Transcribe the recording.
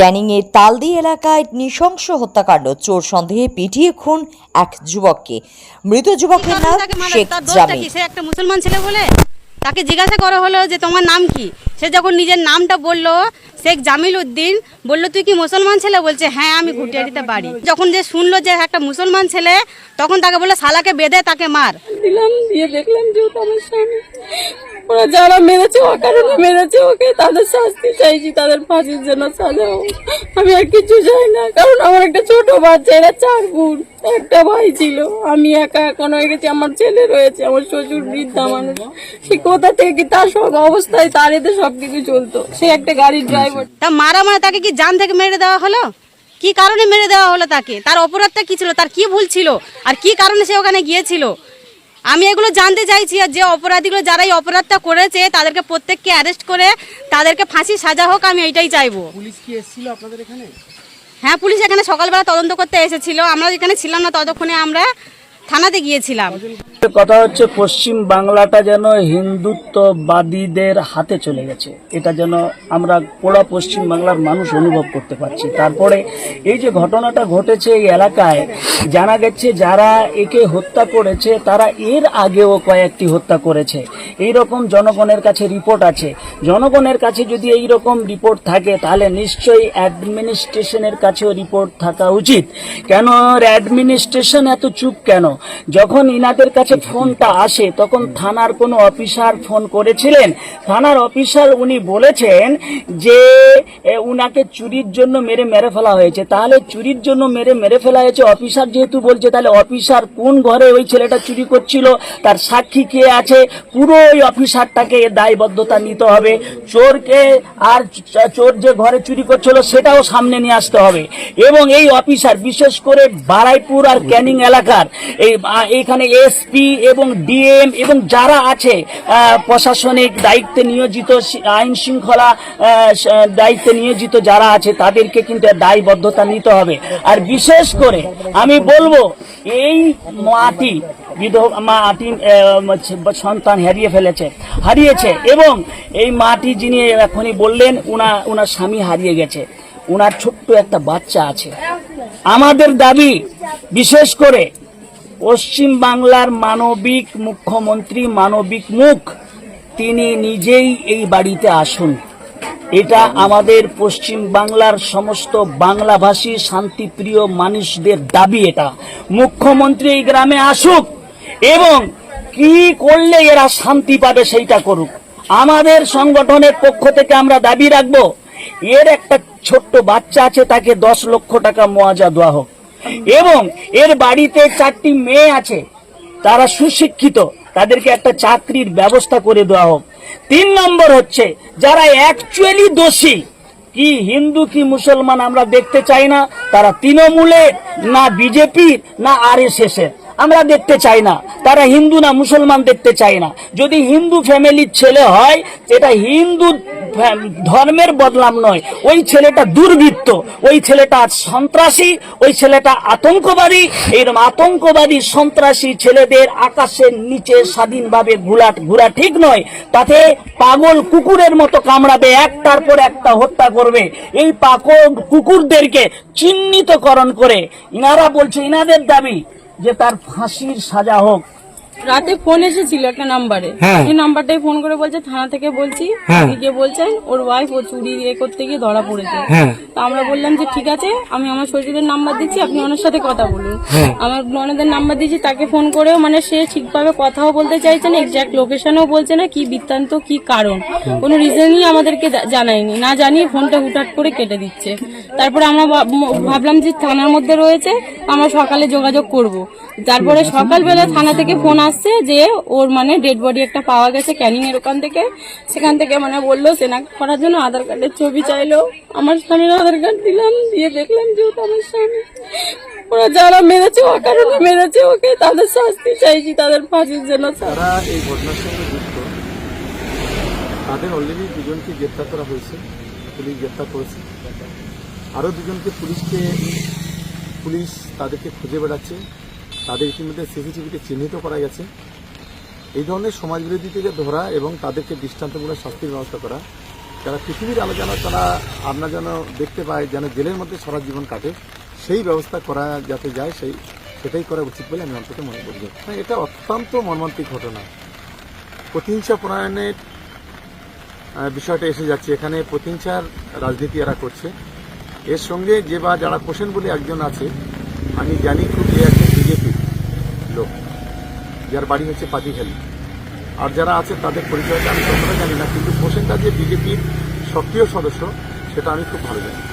ক্যানিংয়ের তালদি এলাকায় নৃশংস হত্যাকাণ্ড চোর সন্দেহে পিটিয়ে খুন এক যুবককে। মৃত যুবকের নাম শেখ কি? সে একটা মুসলমান ছেলে বলে? তাকে জিজ্ঞাসা করা হলো যে তোমার নাম কি? সে যখন নিজের নামটা বলল শেখ জামিল উদ্দিন বলল তুই কি মুসলমান ছেলে? বলছে হ্যাঁ আমি ঘুটিয়ারিতে বাড়ি। যখন যে শুনলো যে একটা মুসলমান ছেলে তখন তাকে বলল শালাকে বেঁধে তাকে মার। দিলাম দিয়ে দেখলাম যে আমার স্বামী। ওরা যারা মেরেছে অকারণে মেরেছে ওকে তাদের শাস্তি চাইছি তাদের ফাঁসির জন্য সাজাও আমি আর কিছু চাই না কারণ আমার একটা ছোট বাচ্চা এরা চার বোন। একটা ভাই ছিল আমি একা এখন হয়ে গেছি আমার ছেলে রয়েছে আমার শ্বশুর বৃদ্ধা মানুষ। সে কোথা থেকে তার সব অবস্থায় তার এতে সবকিছু চলতো। সে একটা গাড়ির ড্রাইভার তা মারা মানে তাকে কি জান থেকে মেরে দেওয়া হলো? কি কারণে মেরে দেওয়া হলো তাকে? তার অপরাধটা কি ছিল? তার কি ভুল ছিল? আর কি কারণে সে ওখানে গিয়েছিল? আমি এগুলো জানতে চাইছি আর যে অপরাধীগুলো যারা এই অপরাধটা করেছে তাদেরকে প্রত্যেককে অ্যারেস্ট করে তাদেরকে ফাঁসি সাজা হোক আমি এইটাই চাইব। পুলিশ কি এসেছিল আপনাদের এখানে? হ্যাঁ পুলিশ এখানে সকালবেলা তদন্ত করতে এসেছিল। আমরা এখানে ছিলাম না ততক্ষণে আমরা। থানাতে গিয়েছিলাম। কথা হচ্ছে পশ্চিম বাংলাটা যেন হিন্দুত্ববাদীদের হাতে চলে গেছে। এটা যেন আমরা পোড়া পশ্চিম বাংলার মানুষ অনুভব করতে পারছি। তারপরে এই যে ঘটনাটা ঘটেছে এই এলাকায়, জানা গেছে যারা একে হত্যা করেছে, তারা এর আগেও কয়েকটি হত্যা করেছে। এই রকম জনগণের কাছে রিপোর্ট আছে। জনগণের কাছে যদি এই রকম রিপোর্ট থাকে, তাহলে নিশ্চয়ই অ্যাডমিনিস্ট্রেশনের কাছেও রিপোর্ট থাকা উচিত। কেন অ্যাডমিনিস্ট্রেশন এত চুপ কেন? যখন ইনাদের কাছে ফোনটা আসে, তখন থানার কোনো অফিসার ফোন করেছিলেন। থানার অফিসার উনি বলেছেন যে উনাকে চুরির জন্য মেরে মেরে ফেলা হয়েছে। তাহলে চুরির জন্য মেরে মেরে ফেলা হয়েছে অফিসার যেহেতু বলছে, তাহলে অফিসার কোন ঘরে ওই ছেলেটা চুরি করছিল? তার সাক্ষী কে আছে? পুরো ওই অফিসারটাকে দায়বদ্ধতা নিতে হবে। চোরকে আর চোর যে ঘরে চুরি করছিল সেটাও সামনে নিয়ে আসতে হবে। এবং এই অফিসার, বিশেষ করে বারাইপুর আর ক্যানিং এলাকার, এই এইখানে এসপি এবং ডিএম এবং যারা আছে প্রশাসনিক দায়িত্বে নিয়োজিত আইন শৃঙ্খলা দায়িত্বে নিয়োজিত যারা আছে, তাদেরকে কিন্তু দায়বদ্ধতা নিতে হবে। আর বিশেষ করে আমি বলব, এই মাটি মাটি আহ, সন্তান হারিয়ে ফেলেছে হারিয়েছে এবং এই মাটি যিনি এখনই বললেন উনা উনার স্বামী হারিয়ে গেছে। উনার ছোট্ট একটা বাচ্চা আছে। আমাদের দাবি বিশেষ করে পশ্চিম বাংলার মানবিক মুখ্যমন্ত্রী মানবিক মুখ তিনি নিজেই এই বাড়িতে আসুন। এটা আমাদের পশ্চিম বাংলার সমস্ত বাংলাভাষী শান্তিপ্রিয় মানুষদের দাবি এটা। মুখ্যমন্ত্রী এই গ্রামে আসুক। এবং কি করলে এরা শান্তি পাবে সেইটা করুক। আমাদের সংগঠনের পক্ষ থেকে আমরা দাবি রাখব, এর একটা ছোট্ট বাচ্চা আছে, তাকে দশ লক্ষ টাকা মোয়াজা দেওয়া হোক। এবং এর বাড়িতে চারটি মেয়ে আছে, তারা সুশিক্ষিত, তাদেরকে একটা চাকরির ব্যবস্থা করে দেওয়া হোক। তিন নম্বর হচ্ছে, যারা অ্যাকচুয়ালি দোষী, কি হিন্দু, কি মুসলমান আমরা দেখতে চাই না, তারা তৃণমূলের, না বিজেপির, না আর এস এর। আমরা দেখতে চাই না। তারা হিন্দু না মুসলমান দেখতে চাই না। যদি হিন্দু ফ্যামিলির ছেলে হয়, এটা হিন্দু ধর্মের বদলাম নয়। ওই ছেলেটা দুর্বৃত্ত, ওই ছেলেটা সন্ত্রাসী, ওই ছেলেটা আতঙ্কবাদী। এরকম আতঙ্কবাদী সন্ত্রাসী ছেলেদের আকাশের নিচে স্বাধীনভাবে ঘোরা ঘোরা ঠিক নয়। তাতে পাগল কুকুরের মতো কামড়াবে, একটার পর একটা হত্যা করবে। এই পাগল কুকুরদেরকে চিহ্নিতকরণ করে, ইনারা বলছে, ইনাদের দাবি যে তার ফাঁসির সাজা হোক রাতে ফোন এসেছিল একটা নাম্বারে হ্যাঁ। এই নাম্বারটাই ফোন করে বলছে থানা থেকে বলছি। হ্যাঁ। আপনি গিয়ে বলছেন ওর ওয়াইফ ও চুরি ইয়ে করতে গিয়ে ধরা পড়েছে। হ্যাঁ। তো আমরা বললাম যে ঠিক আছে আমি আমার শ্বশুরের নাম্বার দিচ্ছি আপনি ওনার সাথে কথা বলুন। হ্যাঁ। আমার ননদের নাম্বার দিচ্ছি তাকে ফোন করেও মানে সে ঠিকভাবে কথাও বলতে চাইছে না এক্সাক্ট লোকেশনও বলছে না কি বৃত্তান্ত কি কারণ। কোনো রিজনই আমাদেরকে জা- জানায়নি। না জানিয়ে ফোনটা হুটহাট করে কেটে দিচ্ছে। তারপরে আমরা ভাব- ম- ভাবলাম যে থানার মধ্যে রয়েছে আমরা সকালে যোগাযোগ করব। তারপরে সকালবেলা থানা থেকে ফোন আসছে যে ওর মানে ডেড বডি একটা পাওয়া গেছে ক্যানিং এর ওখান থেকে। সেখান থেকে মানে বলল সেনাক করার জন্য আধার কার্ডের ছবি চাইলো। আমার স্বামীর আধার কার্ড দিলাম, দিয়ে দেখলাম যে আমার স্বামী। ওরা যারা মেরেছে অকারণে মেরেছে ওকে। তাদের শাস্তি চাইছি, তাদের ফাঁসির জন্য তাদের অলরেডি দুজনকে গ্রেপ্তার করা হয়েছে। পুলিশ গ্রেপ্তার করেছে। আরও দুজনকে পুলিশকে, পুলিশ তাদেরকে খুঁজে বেড়াচ্ছে। তাদের ইতিমধ্যে সিসিটিভিতে চিহ্নিত করা গেছে। এই ধরনের সমাজবিরোধীদেরকে ধরা এবং তাদেরকে দৃষ্টান্তমূলক শাস্তির ব্যবস্থা করা, যারা পৃথিবীর আলোচনা তারা আমরা যেন দেখতে পাই যেন জেলের মধ্যে সারা জীবন কাটে, সেই ব্যবস্থা করা যাতে যায়, সেই, সেটাই করা উচিত বলে আমি অন্তত মনে করি। হ্যাঁ এটা অত্যন্ত মর্মান্তিক ঘটনা। প্রতিহিংসা প্রণয়নের বিষয়টা এসে যাচ্ছে। এখানে প্রতিহিংসার রাজনীতি এরা করছে। এর সঙ্গে যে বা যারা পোষেন বলে একজন আছে, আমি জানি খুব যে একজন যার বাড়ি হচ্ছে পাতিখালি আর যারা আছে তাদের পরিচয়টা আমি ততটা জানি না, কিন্তু হোসেনটা যে বিজেপির সক্রিয় সদস্য, সেটা আমি খুব ভালো জানি।